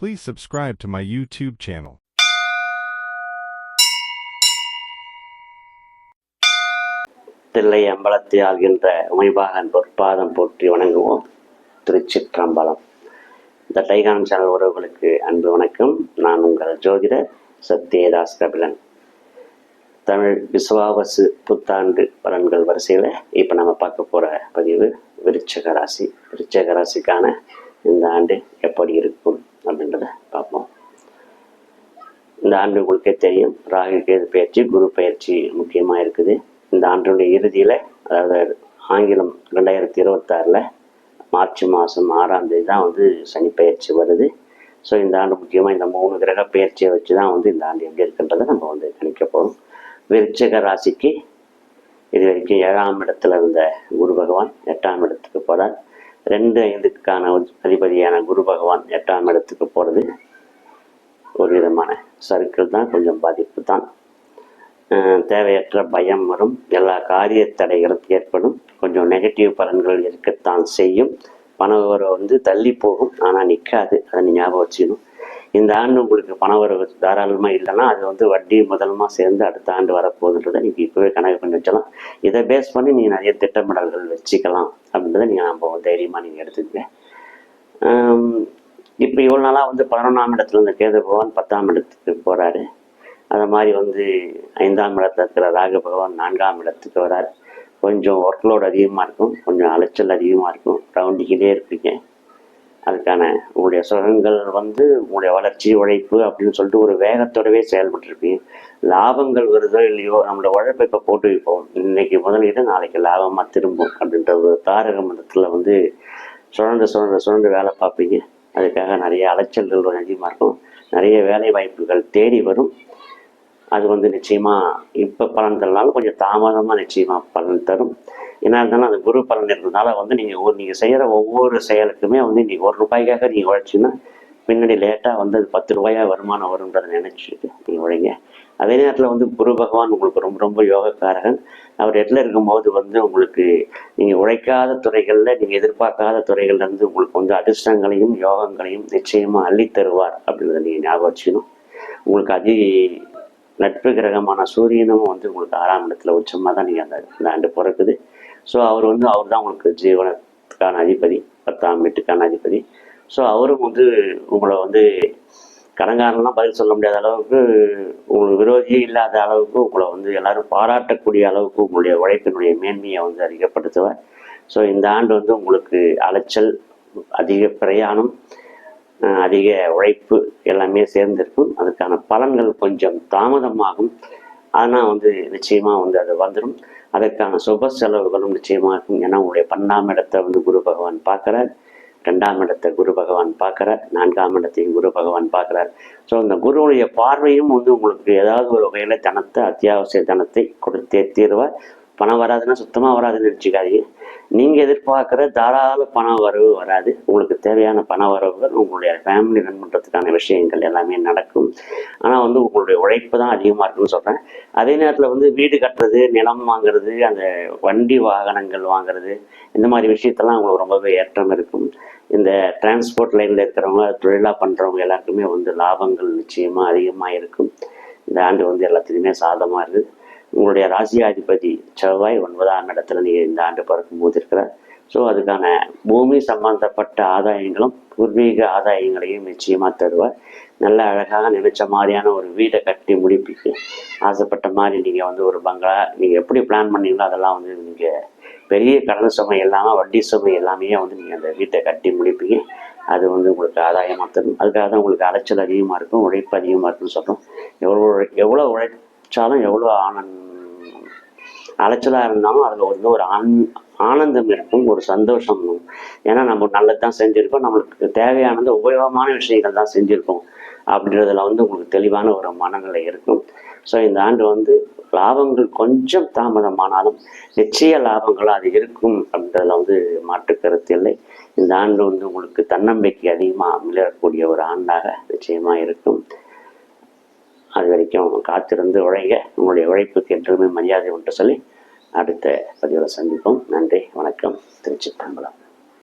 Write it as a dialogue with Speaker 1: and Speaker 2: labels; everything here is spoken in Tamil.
Speaker 1: Please subscribe to my YouTube channel.
Speaker 2: Thillai அம்பலத்தை ஆள்கின்ற Umaibagan பொற்பாதம் போற்றி வணங்குவோம். திருச்சிற்றம்பலம். இந்த டைகான் சேனல் உறவுகளுக்கு அன்பு வணக்கம். நான் உங்கள் ஜோதிடர் சத்யதாஸ் கபிலன். தமிழ் விசுவாவசு புத்தாண்டு பலன்கள் வரிசையில் இப்போ நம்ம பார்க்க போகிற பதிவு விருச்சக ராசி. விருச்சக ராசிக்கான இந்த ஆண்டு எப்படி இருக்கும் அப்படின்றத பார்ப்போம் இந்த ஆண்டு உங்களுக்கே தெரியும் ராகு கேது பயிற்சி குரு பயிற்சி முக்கியமாக இருக்குது. இந்த ஆண்டினுடைய இறுதியில் அதாவது ஆங்கிலம் ரெண்டாயிரத்தி இருபத்தாறில் மார்ச் மாதம் ஆறாம் தேதி தான் வந்து சனி பயிற்சி வருது. ஸோ இந்த ஆண்டு முக்கியமாக இந்த மூணு கிரக பயிற்சியை வச்சு தான் வந்து இந்த ஆண்டு எப்படி இருக்குன்றதை நம்ம வந்து கணிக்க போகிறோம் விருச்சக ராசிக்கு இது வரைக்கும் ஏழாம் இடத்துல இருந்த குரு பகவான் எட்டாம் இடத்துக்கு போகிறார் ரெண்டு ஐந்துக்கான அதிபதியான குரு பகவான் எட்டாம் இடத்துக்கு போகிறது ஒரு விதமான சர்க்கிள் தான் கொஞ்சம் பாதிப்பு தான். தேவையற்ற பயம் வரும். எல்லா காரிய தடைகளும் ஏற்படும். கொஞ்சம் நெகட்டிவ் பலன்கள் இருக்கத்தான் செய்யும். பண வரவு வந்து தள்ளி போகும். ஆனால் நிற்காது அதை நீ ஞாபகம் வச்சுக்கணும். இந்த ஆண்டு உங்களுக்கு பண வரவு தாராளமாக இல்லைன்னா அது வந்து வட்டி முதலமாக சேர்ந்து அடுத்த ஆண்டு வரப்போகுதுன்றதை நீங்கள் இப்போவே கணக்கு பண்ணி வச்சலாம் இதை பேஸ் பண்ணி நீங்கள் நிறைய திட்டமிடல்கள் வச்சுக்கலாம் அப்படின்றத நீங்கள் நம்ம தைரியமாக நீங்கள் எடுத்துக்கங்க. இப்போ இவ்வளோ நாளாக வந்து பதினொன்றாம் இடத்துல இருந்த கேது பகவான் பத்தாம் இடத்துக்கு போகிறாரு அது மாதிரி வந்து ஐந்தாம் இடத்துல இருக்கிற ராகு பகவான் நான்காம் இடத்துக்கு வர்றார் கொஞ்சம் ஒர்க் லோடு அதிகமாக இருக்கும். கொஞ்சம் அலைச்சல் அதிகமாக இருக்கும். ரவுண்டிக்கிட்டே இருப்பீங்க. அதுக்கான உங்களுடைய சுகங்கள் வந்து உங்களுடைய வளர்ச்சி உழைப்பு அப்படின்னு சொல்லிட்டு ஒரு வேகத்தோடவே செயல்பட்டுருப்பீங்க. லாபங்கள் வருதோ இல்லையோ நம்மளோட உழைப்பை இப்போ போட்டு வைப்போம். இன்னைக்கு முதலீடு நாளைக்கு லாபமாக திரும்பும் அப்படின்ற ஒரு தாரக மதத்தில் வந்து சுழன்று சுழன்று சுழன்று வேலை பார்ப்பீங்க. அதுக்காக நிறைய அலைச்சல்கள் கொஞ்சம் அதிகமாக இருக்கும். நிறைய வேலை வாய்ப்புகள் தேடி வரும். அது வந்து நிச்சயமாக இப்போ பலன் தரனாலும் கொஞ்சம் தாமதமாக நிச்சயமாக பலன் தரும். என்ன இருந்தாலும் அந்த குரு பலன் இருந்ததுனால வந்து நீங்கள் ஒரு நீங்கள் செய்கிற ஒவ்வொரு செயலுக்குமே வந்து நீங்கள் ஒரு ரூபாய்க்காக நீங்கள் உழைச்சின்னா பின்னாடி லேட்டாக வந்து அது பத்து ரூபாயா வருமானம் வரும்ன்றதை நினச்சிட்டு நீங்கள் உழைங்க. அதே நேரத்தில் வந்து குரு பகவான் உங்களுக்கு ரொம்ப ரொம்ப யோகக்காரகன். அவர் இடத்துல இருக்கும்போது வந்து உங்களுக்கு நீங்கள் உழைக்காத துறைகளில் நீங்கள் எதிர்பார்க்காத துறைகள்லேருந்து உங்களுக்கு வந்து அதிர்ஷ்டங்களையும் யோகங்களையும் நிச்சயமாக அள்ளித்தருவார் அப்படின்றத நீங்கள் ஞாபகம் வச்சுக்கணும். உங்களுக்கு அதி நட்பு கிரகமான சூரியனும் வந்து உங்களுக்கு ஆறாம் இடத்துல உச்சமாக தான் நீங்கள் அந்த இந்த ஆண்டு பிறக்குது. ஸோ அவர் வந்து அவர் தான் உங்களுக்கு ஜீவனத்துக்கான அதிபதி பத்தாம் வீட்டுக்கான அதிபதி. ஸோ அவரும் வந்து உங்களை வந்து கடங்காரெல்லாம் பதில் சொல்ல முடியாத அளவுக்கு உங்களுக்கு விரோதியே இல்லாத அளவுக்கு உங்களை வந்து எல்லாரும் பாராட்டக்கூடிய அளவுக்கு உங்களுடைய உழைப்பினுடைய மேன்மையை வந்து அதிகப்படுத்துவேன் ஸோ இந்த ஆண்டு வந்து உங்களுக்கு அலைச்சல் அதிக பிரயாணம் அதிக உழைப்பு எல்லாமே சேர்ந்திருக்கும். அதுக்கான பலன்கள் கொஞ்சம் தாமதமாகும். ஆனால் வந்து நிச்சயமாக வந்து அது வந்துடும் அதற்கான சுப செலவுகளும் நிச்சயமாக இருக்கும். ஏன்னா உங்களுடைய பண்ணாம இடத்தை வந்து குரு பகவான் பார்க்குறார். ரெண்டாம் இடத்தை குரு பகவான் பார்க்குறார் நான்காம் இடத்தையும் குரு பகவான் பார்க்குறார். ஸோ இந்த குருவுடைய பார்வையும் வந்து உங்களுக்கு ஏதாவது ஒரு வகையில் தனத்தை அத்தியாவசிய தனத்தை கொடுத்தே தீர்வார். பணம் வராதுன்னா சுத்தமாக வராதுன்னு நினச்சிக்காதீங்க. நீங்கள் எதிர்பார்க்குற தாராள பண வரவு வராது. உங்களுக்கு தேவையான பண வரவுகள் உங்களுடைய ஃபேமிலி ரன் பண்ணுறதுக்கான விஷயங்கள் எல்லாமே நடக்கும். ஆனால் வந்து உங்களுடைய உழைப்பு தான் அதிகமாக இருக்குன்னு சொல்கிறேன் அதே நேரத்தில் வந்து வீடு கட்டுறது நிலம் வாங்குறது அந்த வண்டி வாகனங்கள் வாங்குறது இந்த மாதிரி விஷயத்தெல்லாம் உங்களுக்கு ரொம்பவே ஏற்றம் இருக்கும். இந்த டிரான்ஸ்போர்ட் லைனில் இருக்கிறவங்க தொழிலாக பண்ணுறவங்க எல்லாருக்குமே வந்து லாபங்கள் நிச்சயமாக அதிகமாக இருக்கும். இந்த ஆண்டு வந்து எல்லாத்துலேயுமே சாதமாக இருக்குது. உங்களுடைய ராசியாதிபதி செவ்வாய் ஒன்பதாம் இடத்துல நீங்கள் இந்த ஆண்டு பிறக்கும்போது இருக்கிறார். ஸோ அதுக்கான பூமி சம்பந்தப்பட்ட ஆதாயங்களும் பூர்வீக ஆதாயங்களையும் நிச்சயமாக தருவார். நல்ல அழகாக நினைச்ச மாதிரியான ஒரு வீடை கட்டி முடிப்பீங்க ஆசைப்பட்ட மாதிரி நீங்கள் வந்து ஒரு பங்களா நீங்கள் எப்படி பிளான் பண்ணீங்களோ அதெல்லாம் வந்து நீங்கள் பெரிய கடன் சுமை இல்லாமல் வட்டி சுமை எல்லாமே வந்து நீங்கள் அந்த வீட்டை கட்டி முடிப்பீங்க. அது வந்து உங்களுக்கு ஆதாயமாக தரும். அதுக்காக தான் உங்களுக்கு அலைச்சல் அதிகமாக இருக்கும் உழைப்பு அதிகமாக இருக்குன்னு சொல்கிறோம் எவ்வளோ எவ்வளோ உழைச்சாலும் எவ்வளோ ஆனந்த் அலைச்சலாக இருந்தாலும் அதில் வந்து ஒரு ஆன் ஆனந்தம் இருக்கும் ஒரு சந்தோஷம் ஏன்னா நம்ம நல்லது தான் செஞ்சுருக்கோம் நம்மளுக்கு தேவையானது உபயோகமான விஷயங்கள் தான் செஞ்சுருக்கோம். அப்படின்றதுல வந்து உங்களுக்கு தெளிவான ஒரு மனநிலை இருக்கும். ஸோ இந்த ஆண்டு வந்து லாபங்கள் கொஞ்சம் தாமதமானாலும் நிச்சய லாபங்கள் அது இருக்கும் அப்படின்றதுல வந்து மாற்று கருத்து இல்லை. இந்த ஆண்டு வந்து உங்களுக்கு தன்னம்பிக்கை அதிகமாக மிளரக்கூடிய ஒரு ஆண்டாக நிச்சயமாக இருக்கும். அது வரைக்கும் காத்திருந்து உழைக உங்களுடைய உழைப்புக்கு என்றுமே மரியாதை உண்டு சொல்லி அடுத்த பதிவில் சந்திப்போம். நன்றி வணக்கம். திருச்சி தம்பலம்